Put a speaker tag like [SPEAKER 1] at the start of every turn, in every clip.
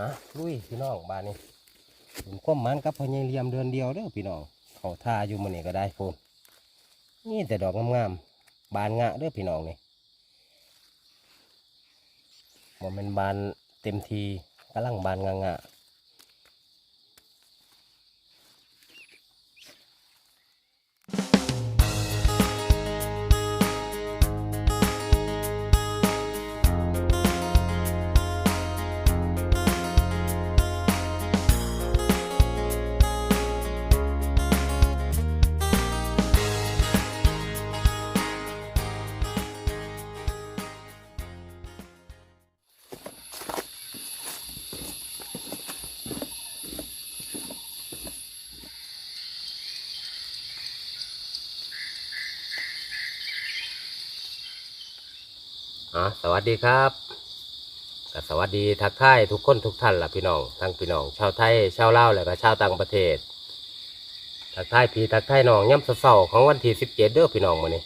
[SPEAKER 1] ฮะลุยพี่น้องบ้านนี้ผมก้มมันกับพอใหญายเหลี่ยมเดือนเดียวเด้อพี่น้องเขาทาอยู่มันนี่ก็ได้พูนนี่แต่ดอกงามๆบานงะเด้อพี่น้องนี่มันเป็นบานเต็มทีกำลังบานงะงะ อะสวัสดีครับก็สวัสดีทักทายทุกคนทุกท่านล่ะพี่น้องทั้งพี่น้อง ชาวไทยชาวลาวและก็ชาวต่างประเทศ ทักทายพี่ทักทายน้องย่ำเสาของวันที่สิบเจ็ดเด้อพี่น้องมื้อนี้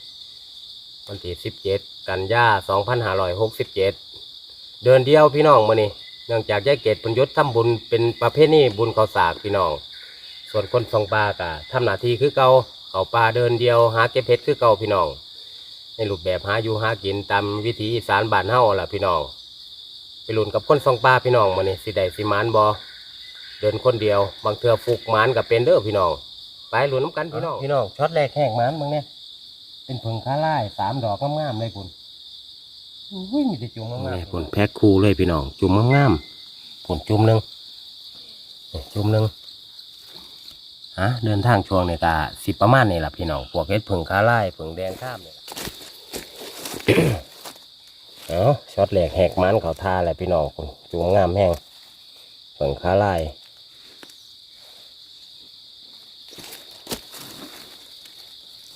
[SPEAKER 1] วันที่สิบเจ็ดกันยาสองพันห้าร้อยหกสิบเจ็ดเดินเดียวพี่น้องมื้อนี้เนื่องจากยายเกตพญยศทำบุญเป็นประเภทนี้บุญเขาสากพี่น้อง ส่วนคนสองปลากะทำหน้าที่คือเก่าเขาปลาเดินเดียวหาเก็บเพชรคือเก่าพี่น้อง ในรูปแบบหาอยู่หากินตามวิถีอีสานบ้านเฮาล่ะพี่น้อง ไปลุ้นกับคนสองปลาพี่น้องมานี่สิได้สิหมานบอเดินคนเดียว บางเทือฟุกหมานกับเป็นเด้อพี่น้อง ไปลุ้นน้ำกันพี่น้องพี่น้องช็อตแรกแห้งหมานมึงเนี่ยเป็นผงคาไล่สามดอกงามๆเลยคุณอุ้ยมีแต่จุ่มงามๆคุณแพ็คคู่เลยพี่น้องจุ่มงามๆผลจุ่มหนึ่งนี่จุ่มหนึ่งฮะเดินทางช่วงนี่กะสิประมาณนี่แหละพี่น้องพวกเฮ็ดผงคาไล่ผงแดงข้ามนี่ล่ะ เอาช็อตแหลกแหกมันเขาท่าแหละพี่น้องคุณจูงงามแห้งเปิงขาลาย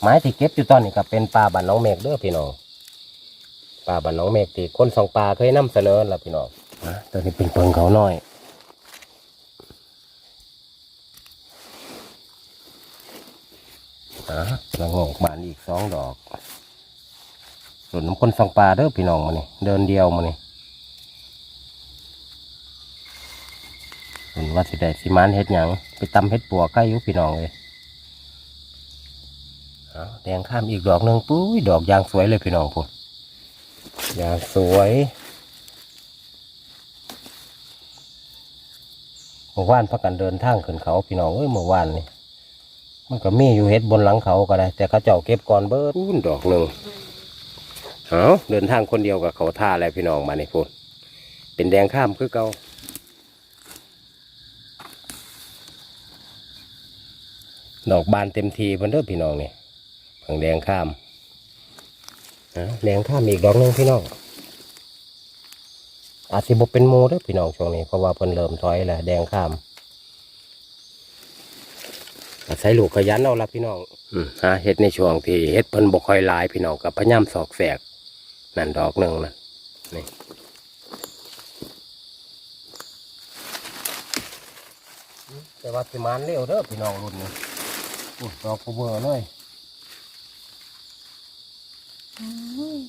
[SPEAKER 1] ไม้ที่เก็บอยู่ตอนนี้ก็เป็นปลาบันน้องเมฆเด้อพี่น้องปลาบันน้องเมฆที่คนสองปลาเคยนำเสนอแล้วพี่น้องอะตัวนี้เป็นเปิงเขาน้อยอะละโงกบานอีกสองดอก หลุนน้ำคนสองปลาเด้อพี่น้องมานี่เดินเดียวมานี่หลุนว่าสิได้สิมานเฮ็ดหยังไปตำเฮ็ดปัวใกล้อยุพี่น้องเลยเอาแดงข้ามอีกดอกหนึ่งปุ้ยดอกยางสวยเลยพี่น้องพุ่นยางสวยเมื่อวานพักกันเดินทางขึ้นเขาพี่น้องเอ้ยเมื่อวานนี่มันก็มีอยู่เฮ็ดบนหลังเขาก็ได้ แต่เขาเจ้าเก็บก่อนเบิดอุ้นดอกหนึ่ง เอาเดินทางคนเดียวกับเขาท่าอะไรพี่น้องมาในพูดเป็นแดงข้ามคือเก่าดอกบานเต็มทีเพิ่นเด้อพี่น้องนี่เพิ่งแดงข้ามแดงข้ามอีกดอกหนึงพี่น้องอาจสิบเป็นโมเด้อพี่น้องช่วงนี้เพราะว่าเพิ่นเริ่มถอยแล้วแดงข้ามอาศัยลูกขยันเอาละพี่น้องอืมเฮ็ดในช่วงที่เฮ็ดเพิ่นบ่ค่อยหลายพี่น้องกับพยายามสอกแสก นั่นดอกหนึ่งนะนี่แต่ว่าสิมานเร็วเด้อพี่น้องรุ่นนี้อุ๊ยดอกกูเบอร์เลย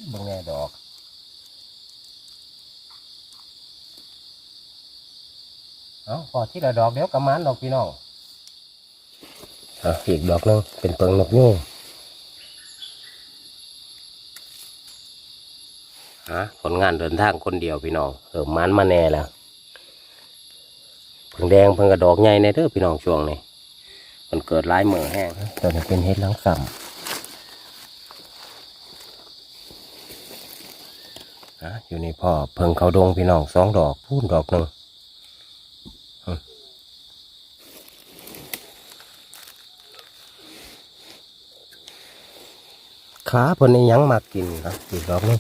[SPEAKER 1] เบางแง่ดอกเอาพอที่ละดอกเดี๋ยวกระมานดอกพี่น้องอะอีกดอกหนึงเป็นเปิงนกยูง ฮะผลงานเดินทางคนเดียวพี่น้องเออมันมาแน่แล้วเพิ่งแดงเพิ่งกระดอกใหญ่ในเด้อพี่น้องช่วงนี้มันเกิดร้ายเหมือแห้งตอนนี้เป็นเฮ็ดหลังสัมฮะอยู่นี่พ่อเพิ่งเขาดงพี่น้องสองดอกพูนดอกหนึ่งอืมขาเพิ่นนี่ยังมากินนะอีกดอกหนึง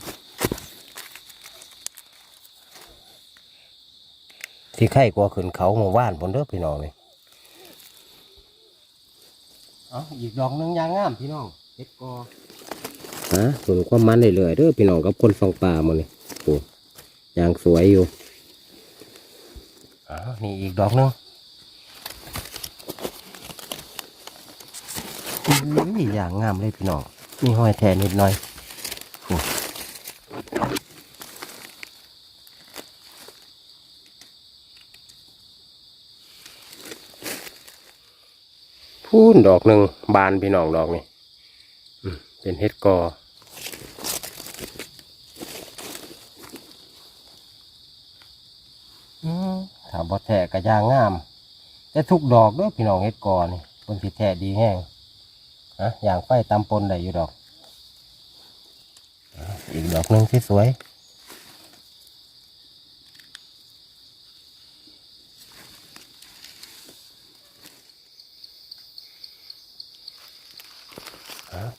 [SPEAKER 1] ที่ไข่กว่าขึ้นเขาหมู่บ้านบนเด้อพี่น้องเลยเอาอีกดอกหนึงยางงามพี่น้องเฮ็ดกอฮะส่วนความมันเรื่อยๆเด้อพี่น้องกับคนฟองปลาหมดเลยโอ้ยางสวยอยู่อ๋อนี่อีกดอกหนึงอุ้ยยางงามเลยพี่น้องมีห้อยแทนนิดหน่อย พูนดอกหนึ่งบานพี่น้องดอกนี่เป็นเฮ็ดกออืมถ้าบ่แทะกระยางงาม แต่ทุกดอกด้วยพี่น้องเฮ็ดกอนี่บนสิแทะดีแห้งฮะอย่างไฟตามปนได้อยู่ดอก อีกดอกหนึ่งที่สวย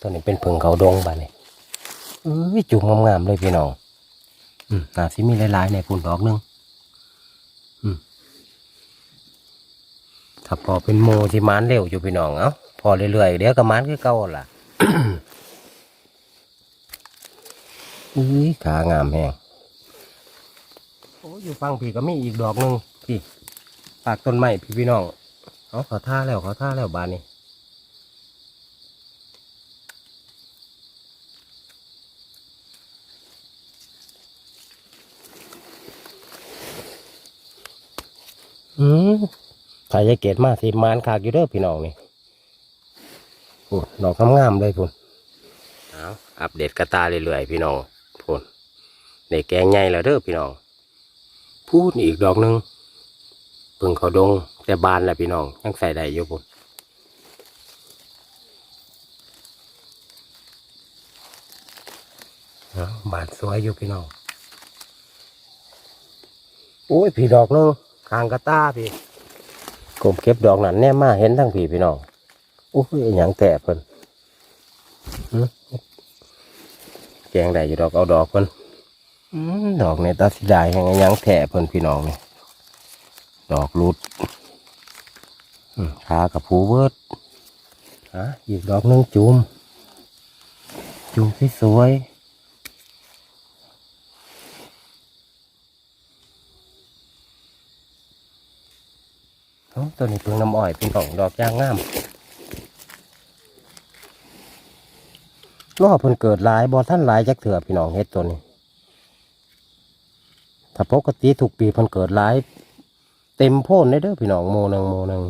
[SPEAKER 1] ตัวนี้เป็นเพิงเขาดงบ้านี่เอ้ยจุ่มงามๆเลยพี่น้องอืมน่าสิมีหลายๆในพุ่นดอกนึงอืมถ้าพอเป็นโมที่มานเร็วอยู่พี่น้องเอ้าพอเรื่อยๆเดี๋ยวก็มานคือเก่าล่ะอุ้ยขางามแฮงโอ้ยอยู่ฟังพี่ก็มีอีกดอกนึงพี่ปากต้นไม้พี่พี่น้องเอาเขาท่าแล้วเขาท่าแล้วบานนี้ อืมถ้ายาเกตมาสิมานขากอยู่เด้อพี่น้องนี่โอ้ดอกงามๆเลยพุ่นเอาอัปเดตกระตาเรื่อยๆพี่น้องพุ่นในแกงใหญ่แล้วเด้อพี่น้อง พูดอีกดอกหนึ่งเพิ่งเขาดงแต่บานแหละพี่น้องยังใส่ได้อยู่พุ่นบานสวยอยู่พี่น้องโอ้ยพี่ดอกหนึง คางกระตาพี่กลมเก็บดอกนั้นแน่มาเห็นทั้งพี่พี่น้องโอ้ยอย่างแตะเพิ่นแกงได้อยู่ดอกเอาดอกเพิ่นดอกในตาสีดายแห่งย่างแตะเพิ่นพี่น้องนี่ดอกรุดขากับผูเวิร์ดฮะอีกดอกนึงจุ่มจุ่มที่สวยๆ เอ้า ตัวนี้เพิ่งน้ำอ้อยเป็นของดอกยางงามล่อเพิ่นเกิดหลายบอท่านหลายจักเถื่อพี่น้องเฮ็ดตัวนี้ ถ้าปกติถูกปีเพิ่นเกิดหลาย เต็มโพ่นได้เด้อพี่น้องโมหนึงโมหนึง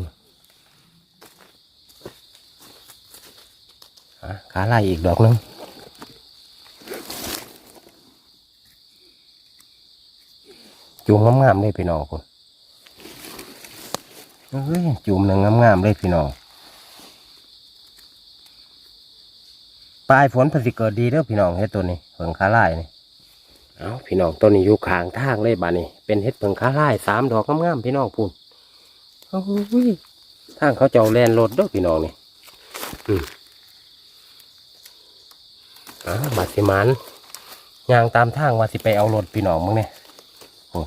[SPEAKER 1] อะขาลายอีกดอกหนึงจูงงามๆเลยพี่น้องคน จุ่มหนึ่งงามๆเลยพี่น้องปลายฝนเพนสิเกิดดีเด้อพี่น้องเฮ็ดตัวนี้เพิ่งค้าลายนี่เอาพี่น้องต้นนี้อยู่ข้างทางเลยบ้านนี้เป็นเฮ็ดเพิ่งค้าลายสามดอกงามๆพี่น้องพูนโอ้ยทางเขาเจ้าแลนรถเด้อพี่น้องนี่อืมอ่าบาสิมันยางตามทางว่าสิไปเอารถพี่น้องมึงเนี่ยโอ้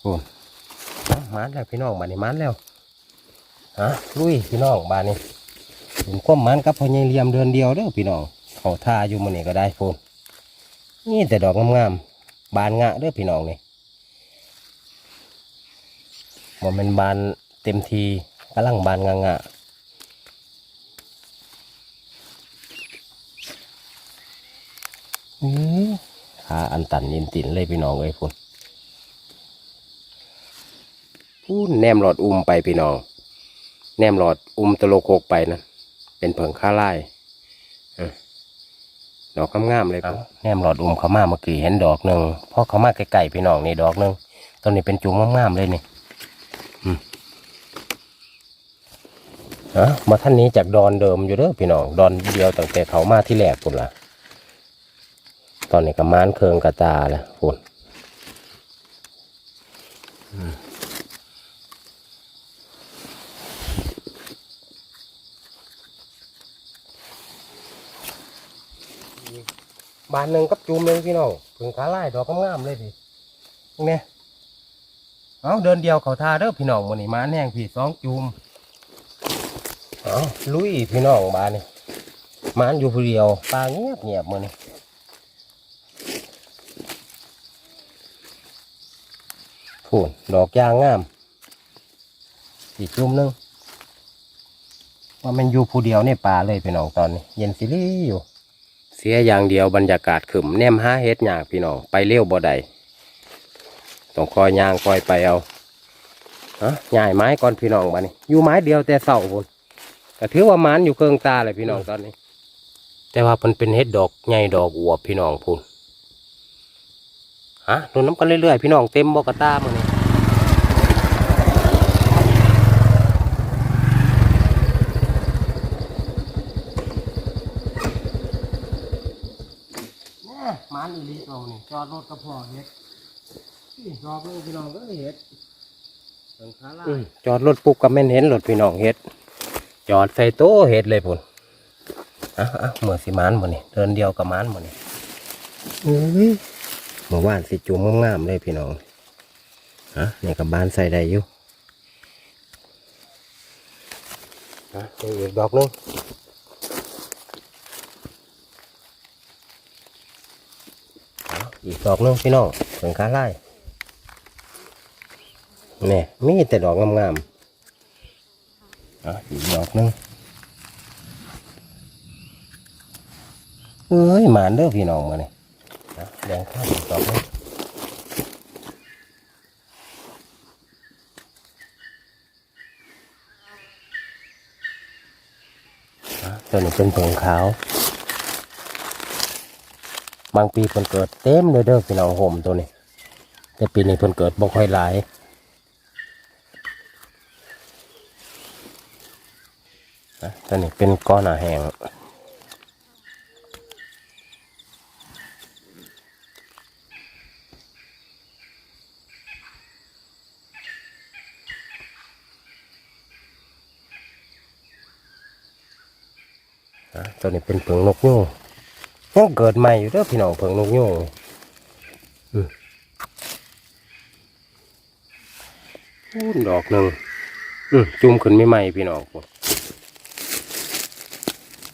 [SPEAKER 1] โอา มานแล้วพี่น้องบานนี้มานแล้วฮะลุยพี่น้องบานนี้เป็นความมันกับพอใหญเลียมเดือนเดียวเด้อพี่น้องเขาทาอยู่มันนี่ก็ได้พูนนี่แต่ดอกงามๆบานงะเด้อพี่น้องนี่มันเป็นบานเต็มทีกำลังบานงะงะอื้อขาอันตันยินตินเลยพี่น้องเอ้ยพูน พูนแนมหลอดอุ้มไปพี่น้อง แนมหลอดอุ้มตะโลโคกไปนะเป็นเผิงข้าไล่ดอกงามๆเลยครับแนมหลอดอุ้มเขามาเมื่อกี้เห็นดอกหนึ่งพอเขามาไกลๆพี่น้องนี่ดอกหนึ่งต้นนี้เป็นจุงงามๆเลยนี่มอะมาท่านนี้จากดอนเดิมอยู่เด้อพี่น้องดอนเดียวตั้งแต่เขามาที่แรกปุ่นละตอนนี้ก็มานเคืองกระตาแล้วปุ่น บานหนึ่งกับจูมหนึ่งพี่น้องถึงขาไล่ดอกงามเลยพี่เนี่ยเอาเดินเดียวเขาทาเด้อพี่น้องมันนี่มาแห้งพี่สองจูมเอาลุยพี่น้องบานนี่มานอยู่ผู้เดียวปลาเงียบเงียบมันนี่พูนดอกยางงามอีกจูมหนึงว่ามันอยู่ผู้เดียวในป่าเลยพี่น้องตอนนี้ เย็นสิลี่อยู่ เสียอย่างเดียวบรรยากาศขึ้นแนมห้าเฮ็ดยากพี่น้องไปเร็วบ่ได้ต้องคอยย่างคอยไปเอาฮะย่ายไม้ก่อนพี่น้องมานี่อยู่ไม้เดียวแต่เสาบนก็ถือว่ามันอยู่เครื่องตาเลยพี่น้องตอนนี้ แต่ว่ามันเป็นเห็ดดอกใหญ่ดอกอวบพี่น้องพูนฮะดูน้ำกันเรื่อยๆพี่น้องเต็มบอกระตามัน นี่หมันอีลิตรงนี่จอดรถกระพอเห็ดรอบนึงพี่น้องก็เห็ดจอดรถปุ๊บก็แม่นเห็นรถพี่น้องเห็ด จอดใส่โต๊ะเห็ดเลยพุ่นอะอะเมื่อสิมานหมดนี่เดินเดียวกับมานหมดนี่อุ้ยเมื่อวานสิจุ่มงามๆเลยพี่น้องฮะนี่กับบ้านใส่ได้อยู่ฮะเจออีกดอกหนึง อีกดอกนึงพี่น้องถึงขาไล่เนี่ยมีแต่ดอกงามๆอะอีกดอกนึงเอ้ยหมานเด้อพี่น้องมาเนี่ยแดงข้าวอีกดอกนึงอะตัวนี้เป็นผงขาว บางปีเพิ่นเกิดเต็มเลยเด้อพี่น้องโฮมตัวนี้แต่ปีนี้เพิ่นเกิดบ่ค่อยหลายนะตัวนี้เป็นก้อนอาแหงตัวนี้เป็นเพิงนกยูง ยังเกิดใหม่อยู่เด้อพี่น้องเพิงนกยูงอืมดอกหนึ่งอืมจุ่มขึ้นไม่ใหม่พี่น้อง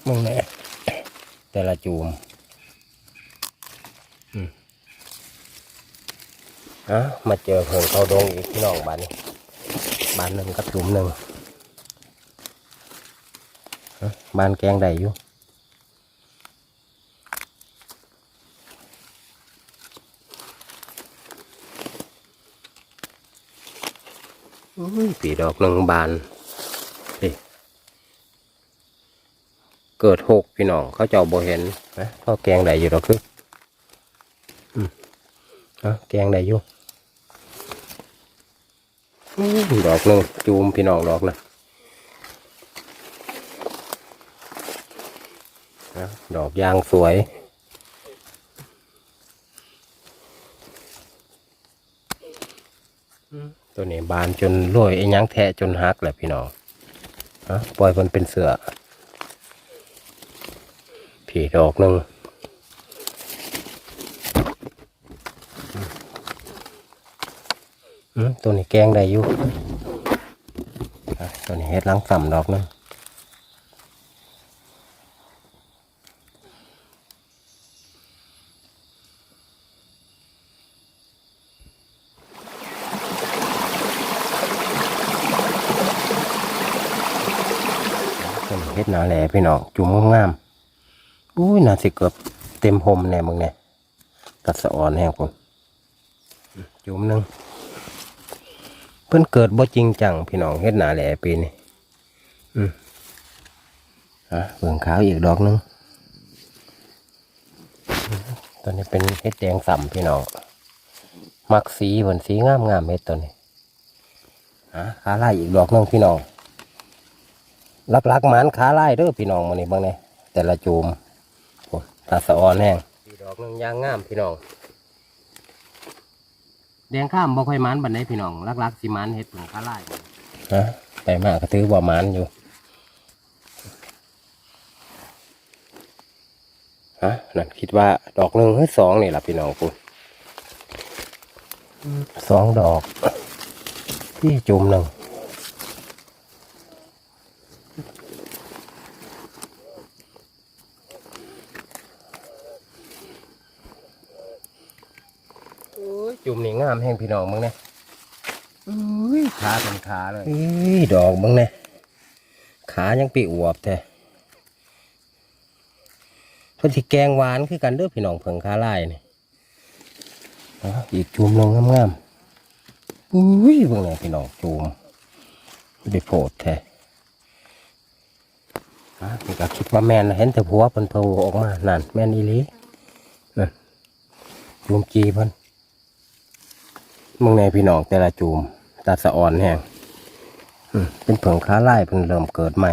[SPEAKER 1] มึงแน่แต่ละจูมอืมอะมาเจอเพิ่งเขาดงอีกพี่น้องบ้านนี้บ้านหนึ่งกับจุมหนึ่งบ้านแกงได้อยู่อุ้ย ปีดอกหนึ่งบานเกิดหกพี่น้องเขาเจ้าบ่เห็นนะเขาแกงได้อยู่หรอกคืออืมอะแกงได้อยู่ดอกหนึ่งจูมพี่น้องดอกนะดอกยางสวยอืม ตัวนี้บานจนรวยไอ้ยังแทะจนหักแหละพี่น้องอะปล่อยมันเป็นเสือผีดอกหนึ่งอืมตัวนี้แกงได้อยู่ตัวนี้เฮ็ดล้างสัมดอกหนึง เฮ็ดหนาแหล่พี่น้องจุ่มงามๆอุ้ยน่าสิเกือบเต็มพรมแน่มึงเนี่ยกัดสะอ่อนแห้งผมจุ่มหนึ่งเพิ่นเกิดบ่จริงจังพี่น้องเฮ็ดหนาแหล่ปีนี้อืมอะเบิ่งขาวอีกดอกหนึงตัวนี้เป็นเฮ็ดแดงสัมพี่น้องมักสีเหมือนสีงามงามๆเฮ็ดตัวนี้อะขาไล่อีกดอกหนึงพี่น้อง ลักๆหมานขาไล่เด้อพี่น้องมานี่เบางเนี่ยแต่ละจูมตาสะออนแห้งดอกหนึงยางงามพี่น้อง แดงข้ามบ่ค่อยหมันบันไดพี่น้องลักๆสิหมันเฮ็ดผงคาไล่ฮะแต่มากก็ถือว่าหมันอยู่ฮะนั่นคิดว่าดอกหนึ่งหรือสองนี่ล่ะพี่น้องคุณสองดอกที่จุ่มหนึ่ง จุ่มนี่งามแห้งพี่น้องมึงเนี่ยอุ้ยขาเป็นขาเลยอุ้ยดอกมึงเนี่ยขายังปีอวบแท้เพิ่นสิแกงหวานคือกันเด้อพี่น้องเพิ่งขาลายนี่อ๋ออีกจุ่มลงงามๆอุ้ยเบิ่งเนี่ยพี่น้องจุ่มได้โพดแท้อะนี่ก็คิดว่าแมนนะเห็นแต่ผัวเพิ่นโผล่ออกมานั่นแมนอีหลีนั่นจูมจีเพิ่น มึงในพี่น้องแต่ละจูมตาสะอ่อนแห้งอืมเป็นเผิงค้าไล่เพิ่งเริ่มเกิดใหม่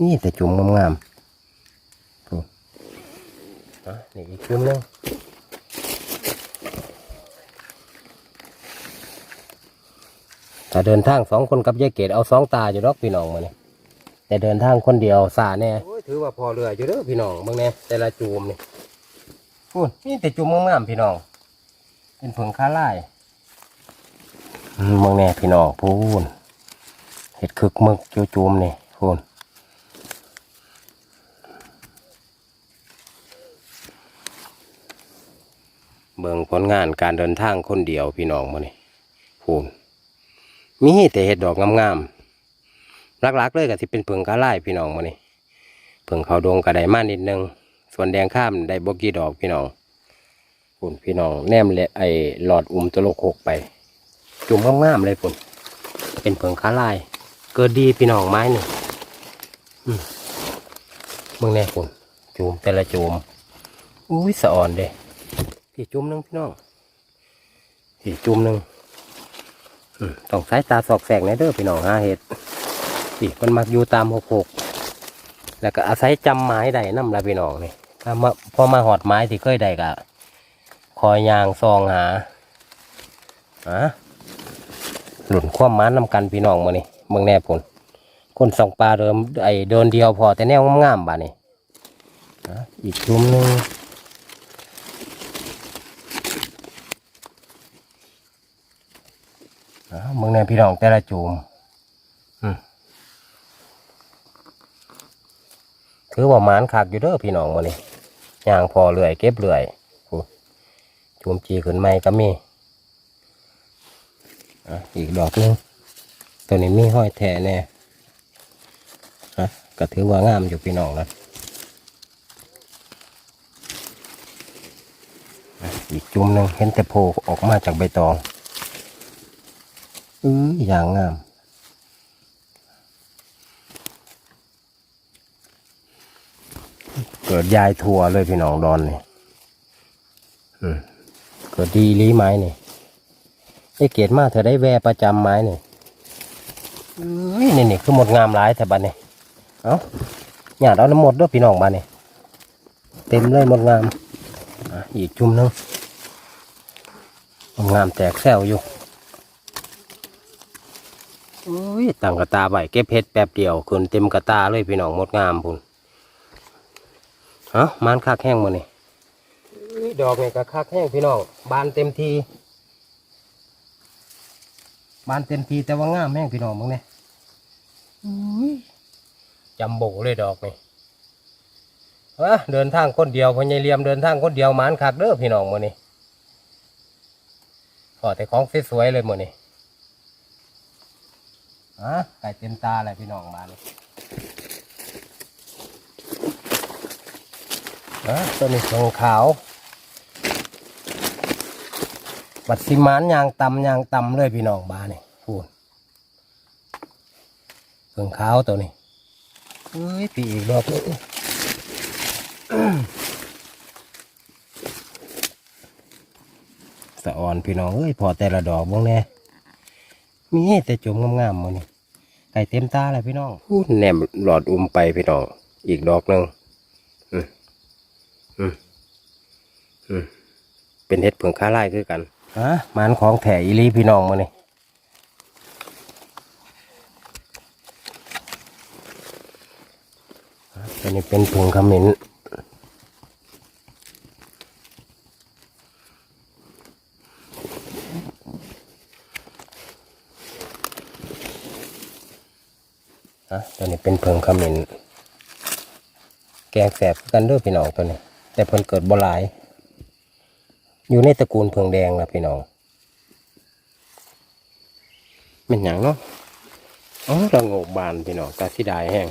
[SPEAKER 1] นี่แต่จุ่มงามๆถูกอะนี่อีกจุ่มหนึงถ้าเดินทางสองคนกับยายเกดเอาสองตาอยู่ดอกพี่น้องมาเนี่ยแต่เดินทางคนเดียวสาแน่โอ้ยถือว่าพอเรืออยู่เด้อพี่น้องเบิ่งแน่แต่ละจุ่มนี่พูดนี่แต่จุ่มงามๆพี่น้อง เป็นผงค้าไล่อืมเบิ่งแน่พี่น้องพูนเห็ดคึกมึกจุ่มๆนี่พูนเบิ่งผลงานการเดินทางคนเดียวพี่น้องมานี่พูนมีแต่เห็ดดอกงามๆหลักๆเลยก็สิเป็นเพิงกะไล่พี่น้องมานี่เพิงเขาดงกระไดมานิดนึง ส่วนแดงข้ามได้บกี่ดอกพี่น้อง พูนพี่น้องแนมเลยไอ้หลอดอุ้มตะโลกหกไป จุ่มงามๆเลยพูนเป็นเพิงค้าไล่เกิดดีพี่น้องไม้หนี่อืมมึงแน่พูนจูมแต่ละจูมอุ้ยสะอ่อนเด้พี่จุ่มนึงพี่น้องพี่จุ่มนึงต้องสายตาสอกแสกในเด้อพี่น้องหาเห็ดพี่มันมักอยู่ตามหกหกแล้วก็อาศัยจำไม้ได้น้ำละพี่น้องนี่ถ้ามาพอมาหอดไม้ที่เคยได้ก็ คอยยางซองหาอะหลุนความม้านนำกันพี่น้องมานี่เมืองแน่ผลคนส่องปลาเดิมไอเดินเดียวพอแต่แนวงามๆบ่านี่อีกจุ่มหนึ่งอ้าวมึงในพี่น้องแต่ละจูมถือว่ามานคักอยู่เด้อพี่น้องมานี่ย่างพอเลื่อยเก็บเลื่อย จูมจีขึ้นใหม่ก็มีอีกดอกหนึงตัวนี้มีห้อยแท่แน่ฮะก็ถือว่างามอยู่พี่น้องนะอีกจุ่มหนึ่งเห็นแต่โผล่ออกมาจากใบตองอืออย่างงามเกิดยายทัวเลยพี่น้องดอนนี่อืม กิดดีลีไม้นี่ไอ้เกดมากเธอได้แวประจำไม้นี่เอ้ยนี่นี่คือหมดงามหลายแต่บัดนี่เอ้าหยาดเอาน้ำหมดด้วยพี่น้องบัดนี่เต็มเลยหมดงามอีกจุ่มหนึงหมดงามแตกแซวอยู่โอ้ยตั้งกระตาใบเก็บเพชรแป๊บเดียวขึ้นเต็มกระตาเลยพี่น้องหมดงามพุ่นเอ้ามันคักแห้งมานี่ ดอกนี่ก็คักแห้งพี่น้องบานเต็มทีบานเต็มทีแต่ว่างามแห้งพี่น้องมึงเนี่ยจำโบเลยดอกนี่เอ้อเดินทางคนเดียวพญายเลียมเดินทางคนเดียวหมันคักเด้อพี่น้องมือนี่พอแต่ของสวยๆเลยมือนี่อะไก่เต็มตาเลยพี่น้องมาเลยอะตัวนี้ของขาว บัดสิมานยางตำยางตำเลยพี่น้องบ้านี่พูดเพิ่งขาวตัวนี้เอ้ยปีอีกดอกนึงสะอ่อนพี่น้องเอ้ยพอแต่ละดอกบ้างแน่มีแต่จุ่มงามๆมือนี่ไก่เต็มตาเลยพี่น้องพูดแนมหลอดอุ้มไปพี่น้องอีกดอกหนึ่งอืมอืมอืมเป็นเห็ดเผืองค้าไล่คือกัน ฮะมันของแถอีลีพี่น้องมือนี่ฮะตัวนี้เป็นผงขมิ้นฮะตัวนี้เป็นเพิงขมิ้นแกงแสบกันด้วยพี่น้องตัวนี้ แต่เพิ่นเกิดบ่หลาย อยู่ในตระกูลเพิงแดงนะพี่น้องเป็นอย่างเนาะอ๋อระโงกบานพี่น้องกาสิได้แห้ง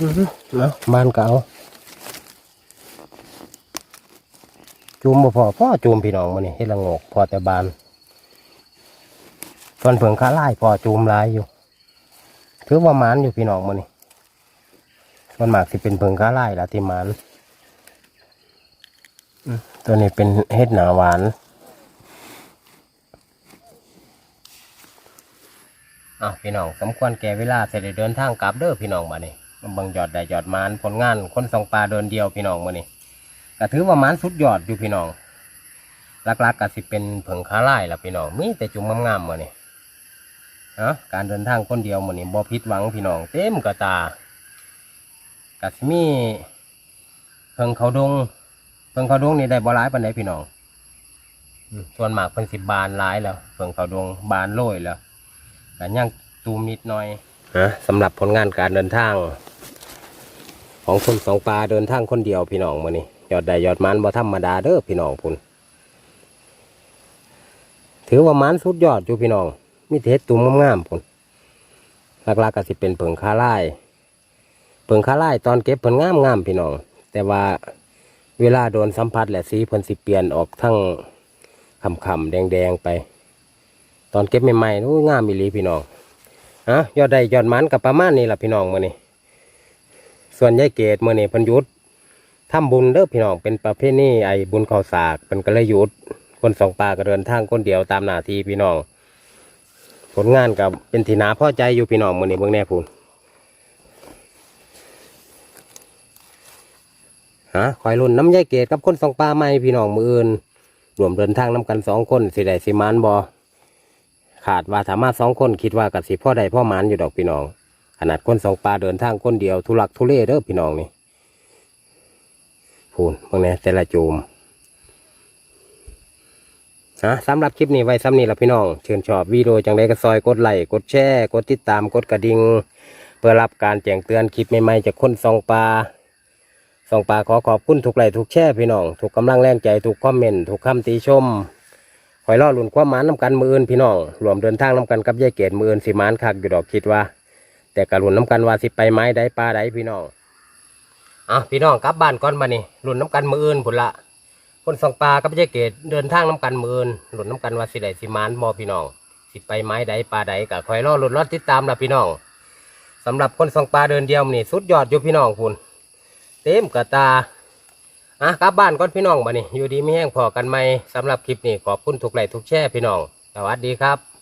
[SPEAKER 1] อือฮึเนาะบานเก่าจูมบ่พอพ่อจูมพี่น้องมานี่เฮ็ดละโงกพอแต่บานส่วนเพิงค้าไล่พอจูมหลายอยู่ถือว่าหมานอยู่พี่น้องมื้อนี้ส่วนมากสิเป็นเพิงค้าไล่ละที่หมานอืม ตัวนี้เป็นเฮ็ดหนาหวานอะพี่น้องสมควรแก่เวลาเสร็จเดินทางกลับเด้อพี่น้องมาเนี่มาเบังยอดได้ยอดมานผลงานคนสองปลาเดินเดียวพี่น้องมาเนี่ก็ถือว่ามานสุดยอดอยู่พี่น้องหลักๆก็สิเป็นเพิงค้าไล่ละพี่น้องมีแต่จุ่มงามๆมาเนี่เนาะการเดินทางคนเดียวหมดนี่บ่ผิดหวังพี่น้องเต็มกระตากัสมีเพิงเขาดง พิ่งเขาดงนี่ได้บ่หลายปานใดพี่น้องอืมส่วนมากเพิ่นสิบานหลายแล้วเพิ่งเขาดงบานโรยแล้วก็ยังตูมนิดหน่อยฮะสำหรับผลงานการเดินทาง ของคนสองปลาเดินทางคนเดียวพี่น้องมื้อนี้ยอดได้ยอดมันบ่ธรรมดาเด้อพี่น้องพุ่นถือว่ามันสุดยอดอยู่พี่น้องมีแต่เห็ดตุ่มงามๆพุ่นหลักๆก็สิเป็นเผิงคาไล่เผิงคาไล่ตอนเก็บเพิ่นงามงามๆพี่น้อง แต่ว่า เวลาโดนสัมผัสแหละสีเพิ่นสิเปลี่ยนออกทั้งคำๆแดงๆไป ตอนเก็บใหม่ๆนู้งามมีหลีพี่น้องฮะยอดได้ยอดมันกับประมาณนี้แหละพี่น้องมื้อนี้ส่วนยายเกดมื้อนี้เพิ่นยุดทำบุญเด้อพี่น้องเป็นประเพณีไอ้บุญข้าวสากเพิ่นก็เลยยุดคนสองปาก็เดินทางคนเดียวตามหน้าที่พี่น้อง ผลงานกับเป็นทีนาพอใจอยู่พี่น้องมื่อนี้เบื้องแน่พูน ฮะคอยรุ่นน้ำยายเกตกับคนสองปลาไม่พี่น้องมืออื่นรวมเดินทางน้ำกันสองคนสิได้สิมานบอขาดว่าสามารถสองคนคิดว่ากับสิพ่อใดพ่อมานอยู่ดอกพี่น้อง ขนาดคนสองปลาเดินทางคนเดียวทุลักทุเลเด้อพี่น้องนี่พูนเบื้องแน่แต่ละจูมนะสำหรับคลิปนี้ไว้ซ้ำนี้ละพี่น้องเชิญชอบวิดีโอจังไดก็ซอยกดไลค์กดแชร์กดติดตามกดกระดิ่งเพื่อรับการแจ้งเตือนคลิปใหม่ๆจากคนซองปลา ซองปลาขอขอบคุณทุกไลค์ทุกแชร์พี่น้องทุกกำลังแรงใจทุกคอมเมนต์ทุกคำติชมคอยล่อลุ่นความหมานน้ำกันมืออื่นพี่น้องรวมเดินทางน้ำกันกับยายเกดมืออื่นสิมานคักอยู่ดอกคิดว่า แต่กระลุ่นน้ำกันว่าสิไปไม้ใดปลาใดพี่น้องอะพี่น้องกลับบ้านก่อนมานี่ลุ่นน้ำกันมืออื่นผุนละคนส่องปลากับยายเกดเดินทางน้ำกันมือนหลุดน้ำกันว่าสิไดสิมานบอพี่น้อง สิไปไม้ใดปลาใดกะคอยรอหลุดรอดติดตามละพี่น้องสำหรับคนส่องปลาเดินเดียวนี่สุดยอดอยู่พี่น้องคุณ เต็มกระตาอะกลับบ้านก่อนพี่น้องมานี่อยู่ดีไม่แห้งพอกันไหมสำหรับคลิปนี้ขอบคุณทุกไลค์ทุกแช่พี่น้อง สวัสดีครับ